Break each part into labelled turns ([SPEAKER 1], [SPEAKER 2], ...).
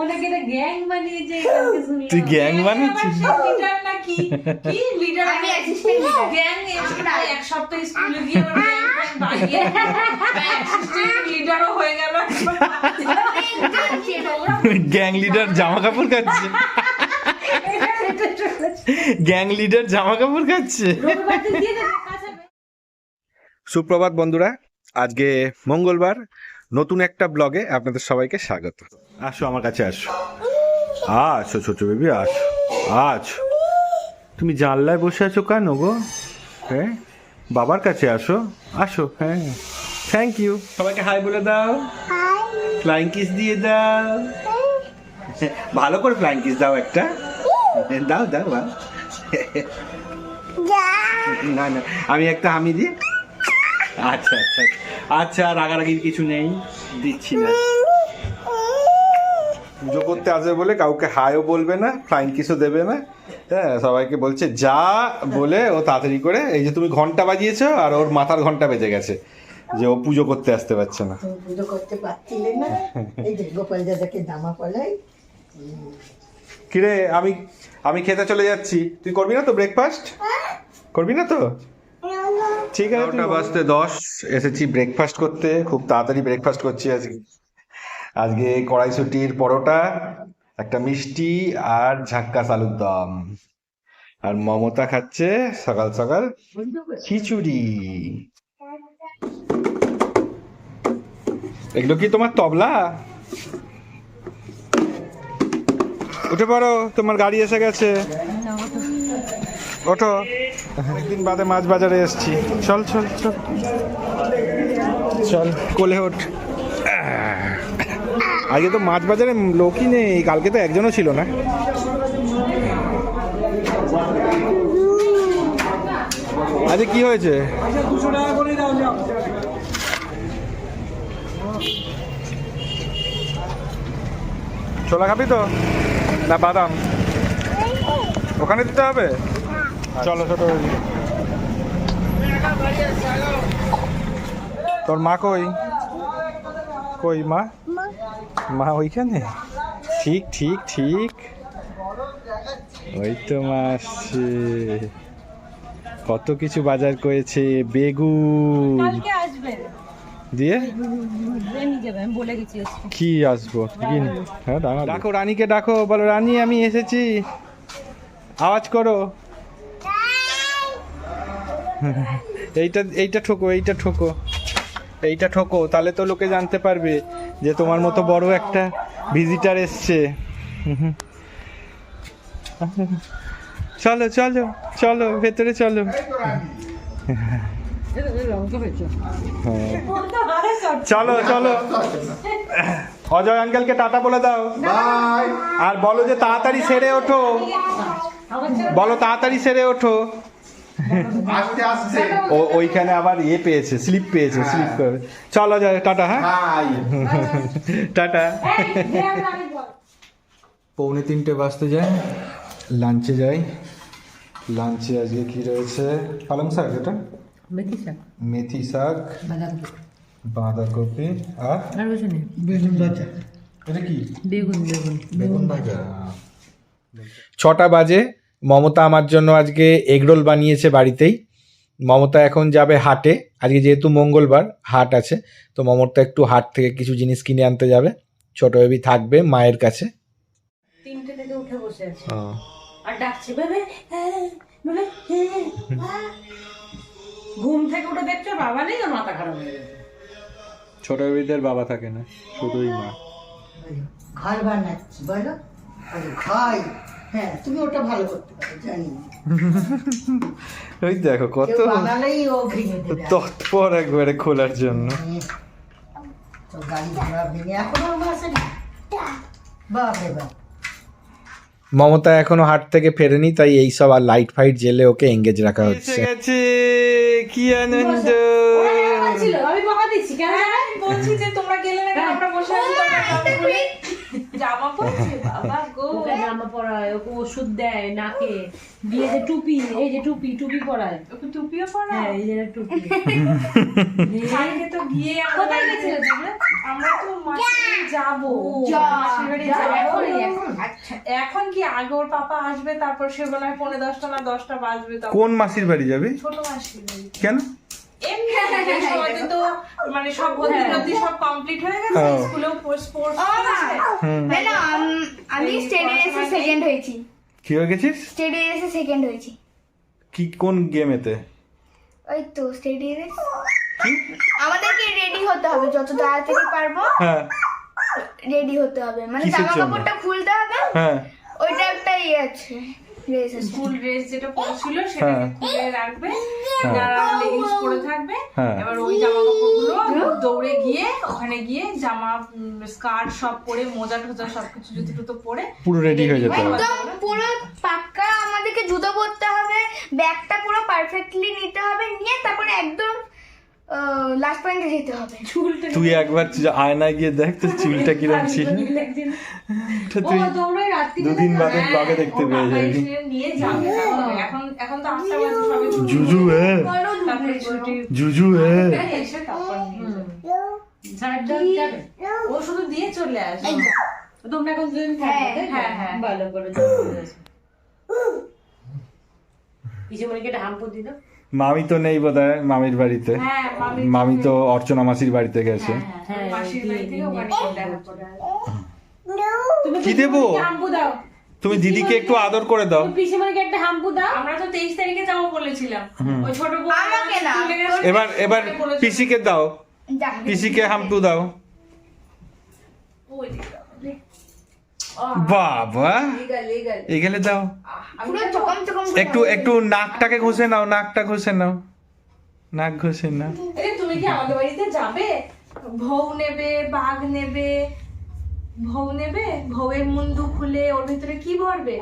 [SPEAKER 1] Gang বানিয়েছে
[SPEAKER 2] তুই gang বানিয়েছিস?
[SPEAKER 1] লিডার কি
[SPEAKER 3] আমি।
[SPEAKER 1] গ্যাং এক সপ্তাহ স্কুলে গিয়ে ওর গ্যাং ফ্যাং বানিয়ে অ্যাসিস্ট্যান্ট লিডারও হয়ে গেল
[SPEAKER 2] গ্যাং লিডার জামা কাপড় খাচ্ছে গ্যাং লিডার জামা কাপড় খাচ্ছে সুপ্রভাত বন্ধুরা আজকে মঙ্গলবার। নতুন একটা ব্লগে আপনাদের সবাইকে স্বাগত। আসো আমার কাছে আসো। আসো ছোট বেবি আসো। আছো তুমি জানলায় বসে আছো কেন গো? হ্যাঁ? বাবার কাছে আসো। আসো হ্যাঁ। থ্যাংক ইউ সবাইকে হাই বলে দাও। ফ্লাইং কিস দিয়ে দাও। ভালো করে ফ্লাইং কিস দাও একটা। দাও দাও দাও না না। আমি একটা হামি দিই আচ্ছা আচ্ছা আচ্ছা। রাগারাগির কিছু নেই দিচ্ছি না। পুজো করতে আসবে বলে কাউকে হাইও বলবে না ফ্লাইং কিসও দেবে না। হ্যাঁ সবাইকে বলছে যা বলে ও তাড়াতাড়ি করে এই যে তুমি ঘণ্টা বাজিয়েছো আর ওর মাথার ঘণ্টা বেজে গেছে যে ও পুজো করতে আসতে পারছে না।
[SPEAKER 4] পুজো করতে পারছিলে না। এই যে গোপাল দাদাকে জামা পলাই
[SPEAKER 2] কিরে আমি আমি খেতে চলে যাচ্ছি। তুই করবি না তো ব্রেকফাস্ট করবি না তো? ঠিক আছে নটা বাজতে দশ এসেছি ব্রেকফাস্ট করতে খুব তাড়াতাড়ি ব্রেকফাস্ট করছি আজকে। আজকে কড়াইশুটির পরোটা একটা মিষ্টি আর ঝাক্কাস আলুর দম। আর মমতা খাচ্ছে সকাল সকাল খিচুড়ি। এগুলো কি তোমার তবলা? উঠে পড়ো তোমার গাড়ি এসে গেছে। ওঠো। একদিন বাদে মাছ বাজারে এসছি। চল চল চল। চল, কোলে ওঠ। আজকে তো মাছ বাজারে লোকই নেই, কালকে তো একজনও ছিল না। আজকে কি হয়েছে? ছোলা খাবি তো? না, বাদাম। ওখানে দিতে হবে? চলো ছোট তোর মা কই? কই মা? মা। ওইখানে? ঠিক ঠিক ঠিক। ওই তো মা আসছে কত কিছু বাজার করেছে বেগুন। দিয়ে?
[SPEAKER 1] নিয়ে যাবে আমি বলে গেছি আজকে।
[SPEAKER 2] কি আসব? হ্যাঁ ডাকো ডাকো রানীকে ডাকো বলো রানী আমি এসেছি। আওয়াজ করো। এইটা এইটা ঠোকো এইটা ঠোকো। এইটা ঠোকো তাহলে তো লোকে জানতে পারবে যে তোমার মতো বড় একটা ভিজিটার এসছে। চলো চলো চলো ভেতরে চলো। চলো চলো। অজয় আঙ্কেলকে টাটা বলে দাও। আর বলো যে তাড়াতাড়ি সেরে ওঠো। বলো তাড়াতাড়ি সেরে ওঠো।
[SPEAKER 5] আস্তে আস্তে।
[SPEAKER 2] ও ওইখানে আবার ইয়ে পেয়েছে স্লিপ পেয়েছে স্লিপ করে। চলো যায় টাটা হ্যাঁ? টাটা। পৌনে তিনটে বাজতে যায় লাঞ্চে যাই। লাঞ্চে আজকে কি রয়েছে? পালং শাক এটা?
[SPEAKER 1] মেথি শাক।
[SPEAKER 2] মেথি শাক
[SPEAKER 1] বাঁধাকপি।
[SPEAKER 2] বাঁধাকপি আর?
[SPEAKER 1] আর কিছু নেই।
[SPEAKER 4] বেগুন ভাজা।
[SPEAKER 2] এটা কি?
[SPEAKER 1] বেগুন বেগুন।
[SPEAKER 2] বেগুন ভাজা। ছটা বাজে। মমতা আমার জন্য আজকে এগরোল বানিয়েছে বাড়িতেই। মমতা এখন যাবে হাটে। আজকে যেহেতু মঙ্গলবার হাট আছে তো মমতা একটু হাট থেকে কিছু জিনিস কিনে আনতে যাবে। ছোট বেবি থাকবে মায়ের কাছে।
[SPEAKER 1] তিনটে থেকে উঠে বসে আছে। আর ডাকছে বেবে বেবে ঘুম থেকে উঠে দেখছ বাবা নেই মাথা খারাপ হয়ে গেছে।
[SPEAKER 2] ছোট বেবিদের বাবা থাকে না শুধুই মা।
[SPEAKER 4] ঘর বানাচ্ছি বলো খাই। হ্যাঁ তুমি ওটা ভালো করতে পারো জানি
[SPEAKER 2] ওই দেখো কত
[SPEAKER 4] বানালেই ও ভেঙে দেবে।
[SPEAKER 2] তৎপর একবারে খোলার জন্য।
[SPEAKER 4] তো গাড়ি ঘোড়া ভেঙে এখনও আমার আসেনি? বাপরে বাপ।
[SPEAKER 2] মমতা এখনও হাট থেকে ফেরেনি তাই এই সব আর লাইট ফাইট জেলে ওকে এঙ্গেজ রাখা হচ্ছে। গেছে কি আনন্দ।
[SPEAKER 1] আমি দিচ্ছি কেন বলছি যে তোমরা গেলে না কেন আমরা বসে আছি তোমরা জামা পরেছে? বাবা গো।
[SPEAKER 3] জামা পরায় ওকে ওষুধ দেয় নাকে। বিয়েতে টুপি এই যে টুপি টুপি পরায়।
[SPEAKER 1] ওকে টুপিও পরা
[SPEAKER 3] হ্যাঁ এই যে টুপি।
[SPEAKER 1] কালকে তো গিয়ে
[SPEAKER 3] কোথায় গেছিলে তোমরা?
[SPEAKER 1] আমরা তো মাসির বাড়ি যাব। আচ্ছা, এখন কি আগে ওর পাপা আসবে তারপর সে হয় পনেরো দশটা না দশটা বাজবে
[SPEAKER 2] কোন মাসির বাড়ি যাবে?
[SPEAKER 1] ছোট মাসির বাড়ি।
[SPEAKER 2] কেন?
[SPEAKER 1] এমনি তো মানে সব ভর্তি টর্তি সব কমপ্লিট হয়ে গেছে
[SPEAKER 2] হ্যাঁ।
[SPEAKER 1] স্কুলেও স্পোর্টস
[SPEAKER 6] আম- স্টেট
[SPEAKER 1] পড়াশোনা
[SPEAKER 6] সেকেন্ড হয়েছি।
[SPEAKER 2] কি হয়ে গেছিস?
[SPEAKER 6] স্টেট রেসে সেকেন্ড হয়েছি।
[SPEAKER 2] কি কোন গেমেতে
[SPEAKER 6] ওই তো স্টেট রেস আমাদেরকে রেডি হতে হবে যত তাড়াতাড়ি পারব
[SPEAKER 2] হ্যাঁ।
[SPEAKER 6] রেডি হতে হবে। মানে জামা কাপড়টা খুলতে হবে
[SPEAKER 2] হ্যাঁ।
[SPEAKER 6] ওইটা একটা ইয়ে আছে। রেস
[SPEAKER 1] স্কুল ড্রেস যেটা পরেছিল সেটাকে
[SPEAKER 2] হ্যাঁ।
[SPEAKER 1] খুলে রাখবে। যারা লেগিংস পরে থাকবে
[SPEAKER 2] হ্যাঁ।
[SPEAKER 1] এবার ওই জামা কাপড়গুলো দৌড়ে গিয়ে ওখানে গিয়ে জামা স্কার্ট সব পরে মোজা টোজা সবকিছু জুতো টুতো পরে
[SPEAKER 2] পুরো রেডি হয়ে যেতে হবে।
[SPEAKER 6] পুরো পাক্কা আমাদেরকে জুতো পরতে হবে ব্যাগটা পুরো পারফেক্টলি নিতে হবে নিয়ে তারপরে একদম লাস্ট পয়েন্টে যেতে হবে।
[SPEAKER 2] তুই একবার আয়নায় গিয়ে দেখ তোর চুলটা কিরম ছিল।
[SPEAKER 3] ও
[SPEAKER 2] তুই
[SPEAKER 3] তোমরা রাত্রি
[SPEAKER 2] দুদিন বাদে ব্লগে দেখতে পেয়ে যাবি।
[SPEAKER 1] যাবে। এখন এখন তো আটটা বাজে সবে
[SPEAKER 2] জুজু হ্যাঁ। জুজু। হ্যাঁ।
[SPEAKER 1] ও শুধু দিয়ে চলে আসবে।
[SPEAKER 3] তোমরা এখন দুদিন থাকবে
[SPEAKER 6] হ্যাঁ?
[SPEAKER 1] হ্যাঁ, হ্যাঁ।
[SPEAKER 3] ভালো করে যত্ন করে এসো। পিসেমণিকে একটা হাম্পু দিল
[SPEAKER 2] মামি তো নেই বোধহয় মামির বাড়িতে।
[SPEAKER 1] হ্যাঁ মামি
[SPEAKER 2] মামি তো অর্চনা মাসির বাড়িতে গেছে।
[SPEAKER 3] হ্যাঁ তুমি
[SPEAKER 2] কি দেবো?
[SPEAKER 3] পিসেমণিকে হাম্পু দাও।
[SPEAKER 2] তুমি দিদিকে একটু আদর করে দাও।
[SPEAKER 3] একটা হাম্পু দাও।
[SPEAKER 1] আমরা তো তেইশ তারিখে যাব বলেছিলাম। ওই ছোট বোন
[SPEAKER 6] আমাকে না,
[SPEAKER 2] এবার এবার পিসিকে দাও। পিসিকে হাম্পু দাও।
[SPEAKER 1] ওই
[SPEAKER 2] বাবা। এখানে দাও। একটু একটু নাকটাকে ঘষে নাও নাকটা ঘষে নাও। নাক ঘষে নাও
[SPEAKER 1] তুমি কি আমাদের বাড়িতে যাবে? ভৌ নেবে বাঘ নেবে ভৌ নেবে? ভৌয়ের মুন্ডু খুলে ওর ভিতরে কি ভরবে?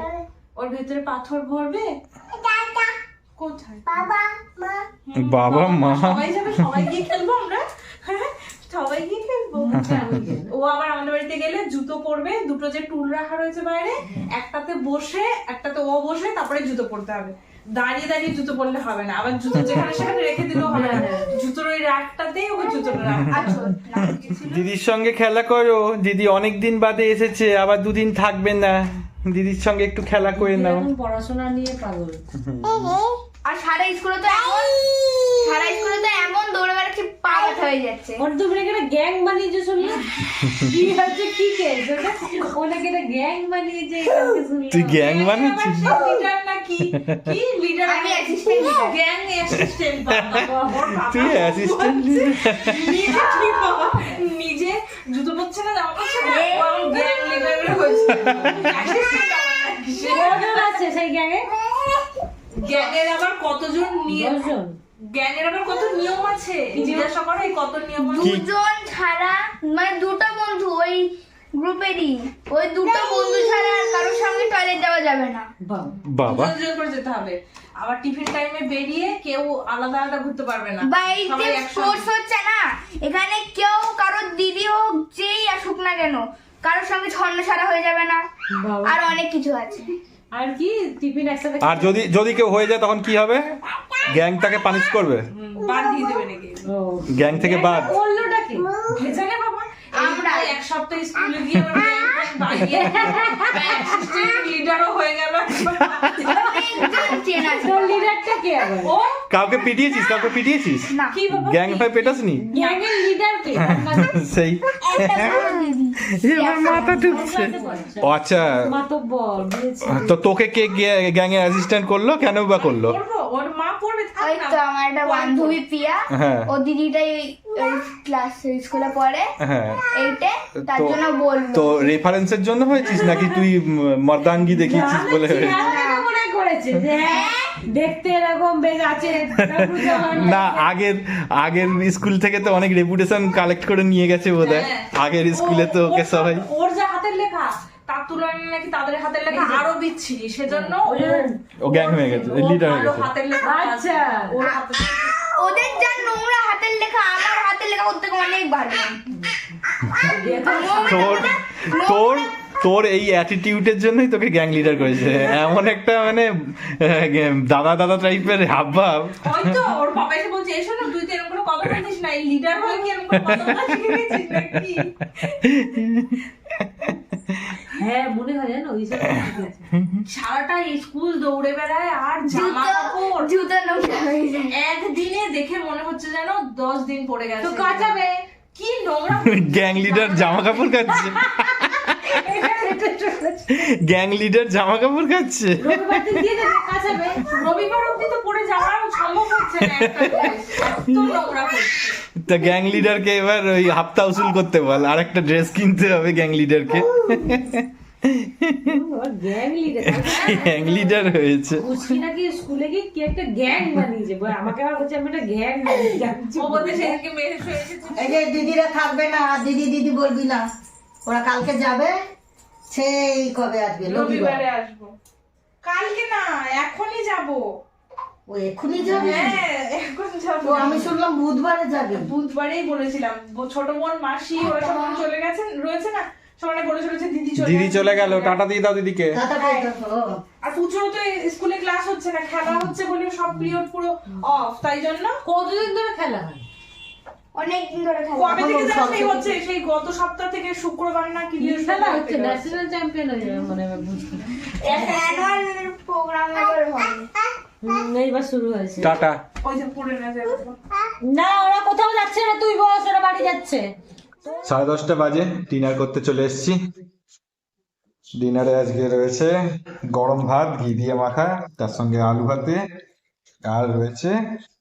[SPEAKER 1] ওর ভিতরে পাথর ভরবে? কোথায়?
[SPEAKER 2] বাবা মা। বাবা মা।
[SPEAKER 1] সবাই যাবে সবাই গিয়ে খেলব আমরা হ্যাঁ সবাই গিয়ে খেলব ও আবার আমাদের বাড়িতে গেলে জুতো পরবে দুটো যে টুল রাখা রয়েছে বাইরে একটাতে বসে একটাতে ও বসে তারপরে জুতো পরতে হবে। দাঁড়িয়ে দাঁড়িয়ে জুতো পরলে হবে না আবার জুতো যেখানে সেখানে রেখে দিলেও হবে না। জুতোর ওই ওকে জুতোটা রাখতে
[SPEAKER 6] আচ্ছা।
[SPEAKER 2] দিদির সঙ্গে খেলা করো দিদি অনেক দিন বাদে এসেছে আবার দুদিন থাকবে না। দিদির সঙ্গে একটু খেলা করে নাও।
[SPEAKER 3] এখন পড়াশোনা নিয়ে পাগল।
[SPEAKER 6] আর সারা স্কুলে তো এমন সারা স্কুলে তো এমন দৌড়ে বেড়াচ্ছি পা ব্যথা হয়ে যাচ্ছে
[SPEAKER 3] ওর তুমি নাকি একটা গ্যাং বানিয়েছে শুনলাম কি হচ্ছে কি কেস ওটা ও নাকি একটা গ্যাং বানিয়েছে
[SPEAKER 2] তুই গ্যাং বানাচ্ছিস
[SPEAKER 1] আবার সে leader কি leader?
[SPEAKER 6] আমি assistant leader।
[SPEAKER 1] Gang assistant বাবা। ওর বাবা
[SPEAKER 2] তুই অ্যাসিস্ট্যান্ট
[SPEAKER 1] নিজে কি বাবা? নিজে জুতো পরছে না জামা পরছে না গ্যাং লিডার হয়েছে Assistant আবার নাকি সে?
[SPEAKER 3] কজন আছে সেই গ্যাংয়ে
[SPEAKER 1] গ্যাংয়ের আবার কতজন নিয়ম গ্যাংয়ের আবার কত নিয়ম আছে? জিজ্ঞাসা করো এই কত নিয়ম
[SPEAKER 6] দুজন ছাড়া মানে দুটো বন্ধু ওই গ্রুপেরই। ওই দুটো বন্ধু ছাড়া আর কারোর সঙ্গে টয়লেট যাওয়া যাবে না।
[SPEAKER 3] বাবা।
[SPEAKER 1] দুজন করে যেতে হবে। আবার টিফিন টাইমে বেরিয়ে কেউ আলাদা আলাদা ঘুরতে পারবে না। একসঙ্গে।
[SPEAKER 6] স্পোর্টস হচ্ছে না? এখানে কেউ কারোর দিদি হোক যেই আসুক না কেন কারোর সঙ্গে ছন্ন সারা হয়ে যাবে না। আর অনেক কিছু আছে।
[SPEAKER 3] আর কি টিফিন একসাথে
[SPEAKER 2] আর যদি যদি কেউ হয়ে যায় তখন কি হবে? গ্যাং তাকে পানিশ করবে।
[SPEAKER 1] বাদ দিয়ে দেবে নাকি?
[SPEAKER 2] গ্যাং থেকে বাদ।
[SPEAKER 3] কি?
[SPEAKER 6] আমরা-
[SPEAKER 1] এক সপ্তাহ স্কুলে গিয়ে হয়ে
[SPEAKER 2] কাউকে পিটিয়েছিস? কাউকে পিটিয়েছিস?
[SPEAKER 6] না।
[SPEAKER 2] গ্যাং পেটাসনি?
[SPEAKER 3] গ্যাং এর লিডার কে
[SPEAKER 2] সেই। মাথা ঢুকছে। ও আচ্ছা। তো তোকে কে গ্যাং এর অ্যাসিস্ট্যান্ট করল? কেন বা করল
[SPEAKER 1] পড়ব ওর মা পড়বে থাক
[SPEAKER 6] ওই তো আমার একটা বান্ধবী প্রিয়া
[SPEAKER 2] হ্যাঁ।
[SPEAKER 6] ও দিদিটাই ক্লাস স্কুলে পড়ে।
[SPEAKER 2] হ্যাঁ।
[SPEAKER 6] এইটে তার
[SPEAKER 2] তো-
[SPEAKER 6] জন্য বলল
[SPEAKER 2] তো রেফারেন্সের জন্য হয়েছিস নাকি তুই দেখিয়েছিস বলে?
[SPEAKER 3] করেছে। হ্যাঁ, দেখতে এরকম বেশ আছে।
[SPEAKER 2] না। আগের আগের স্কুল থেকে তো অনেক রেপুটেশন কালেক্ট করে নিয়ে গেছে বোধহয়।
[SPEAKER 1] হ্যাঁ।
[SPEAKER 2] আগের স্কুলে তো ওকে সবাই
[SPEAKER 1] ওর যা হাতের লেখা তার তুলনায় নাকি তাদের হাতের লেখা আরও বিচ্ছিরি সেজন্য
[SPEAKER 2] ও গ্যাং হয়ে গেছে লিডার হয়ে গেছে।
[SPEAKER 1] হাতের লেখা
[SPEAKER 3] আচ্ছা।
[SPEAKER 1] ওর হাতের
[SPEAKER 6] ওদের যা নোংরা হাতের লেখা আমার হাতের লেখা ওর থেকে অনেক ভালো
[SPEAKER 2] তোর তোর তোর এই অ্যাটিটিউডের জন্যই তোকে গ্যাং লিডার করেছে। এমন একটা মানে দাদা দাদা টাইপের হাবভাব।
[SPEAKER 1] হয়তো ওর বাবা এসে বলছে এসো না তুই তো এরকম করে কথা বলছিস না এই লিডার হয়ে কি এরকম কথা বলা শিখে গেছিস নাকি?
[SPEAKER 3] হ্যাঁ মনে হয় জানো ওই সব ঠিক আছে।
[SPEAKER 1] সারাটা স্কুল দৌড়ে বেড়ায় আর জামা কাপড়
[SPEAKER 6] জুতো নোংরা হয়ে যায়।
[SPEAKER 1] একদিনে দেখে মনে হচ্ছে যেন দশ দিন পড়ে গেছে।
[SPEAKER 3] তো কাচাবে
[SPEAKER 1] কি নোংরা
[SPEAKER 2] গ্যাং লিডার জামা কাপড় খাচ্ছে। গ্যাং লিডার জামা কাপড় খাচ্ছে।
[SPEAKER 3] রবিবার দিন দিয়ে কাচাবে
[SPEAKER 1] রবিবার অব্দি তো পরে যাওয়া সম্ভব
[SPEAKER 2] তা গ্যাং লিডারকে এবার ওই হাফতা উসুল করতে বল আর একটা ড্রেস কিনতে হবে গ্যাং লিডারকে
[SPEAKER 3] গ্যাং লিডার
[SPEAKER 2] হয়েছে।
[SPEAKER 3] নাকি স্কুলে গিয়ে কি একটা গ্যাং বানিয়েছে? আমাকে আবার বলছে আমি একটা গ্যাং বানিয়ে যাচ্ছি
[SPEAKER 1] ও বলতে সেদিনকে মেরে শুয়ে এসেছে
[SPEAKER 4] এই যে দিদিরা থাকবে না দিদি দিদি বলবি না। ওরা কালকে যাবে সেই কবে আসবে রবিবার।
[SPEAKER 1] রবিবারে আসব। কালকে না এখনই যাব।
[SPEAKER 4] ও এক্ষুনি যাবে?
[SPEAKER 1] হ্যাঁ এখন যাব।
[SPEAKER 4] আমি শুনলাম বুধবারে যাবে।
[SPEAKER 1] বুধবারেই বলেছিলাম ছোট বোন মাসি ওরা সব চলে গেছেন রয়েছে না? সবাই বলে চলেছে দিদি চলে
[SPEAKER 2] দিদি চলে গেল। টাটা দিয়ে দাও দিদিকে।
[SPEAKER 4] ও,
[SPEAKER 1] আর পুজোরও তো স্কুলে ক্লাস হচ্ছে না খেলা হচ্ছে বলে সব পিরিয়ড পুরো অফ তাই জন্য?
[SPEAKER 3] কতদিন ধরে খেলা হয়?
[SPEAKER 6] অনেকদিন ধরে খেলা
[SPEAKER 1] কবে থেকে হচ্ছে? সেই গত সপ্তাহ থেকে শুক্রবার না কি
[SPEAKER 3] খেলা হচ্ছে ন্যাশনাল চ্যাম্পিয়ন হয়ে যাবে মনে হয় বুঝতে
[SPEAKER 6] অ্যানুয়াল প্রোগ্রাম এবার
[SPEAKER 3] এইবার শুরু হয়েছে।
[SPEAKER 2] টাটা।
[SPEAKER 1] ওই যে পড়ে না
[SPEAKER 3] না ওরা কোথাও যাচ্ছে না তুই বস ওরা বাড়ি যাচ্ছে।
[SPEAKER 2] সাড়ে দশটা বাজে ডিনার করতে চলে এসেছি। ডিনারে আজকে রয়েছে গরম ভাত ঘি দিয়ে মাখা তার সঙ্গে আলু ভাতে আর রয়েছে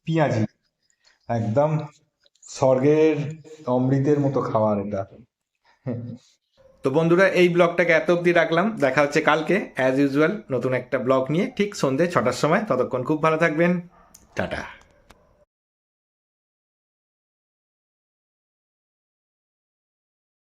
[SPEAKER 2] পেঁয়াজি। একদম স্বর্গের অমৃতের মতো খাবার এটা। তো বন্ধুরা, এই ব্লগটাকে এত অব্দি রাখলাম। দেখা হচ্ছে কালকে অ্যাজ ইউজুয়াল নতুন একটা ব্লগ নিয়ে, ঠিক সন্ধ্যে ছটার সময়। ততক্ষণ খুব ভালো থাকবেন। টাটা।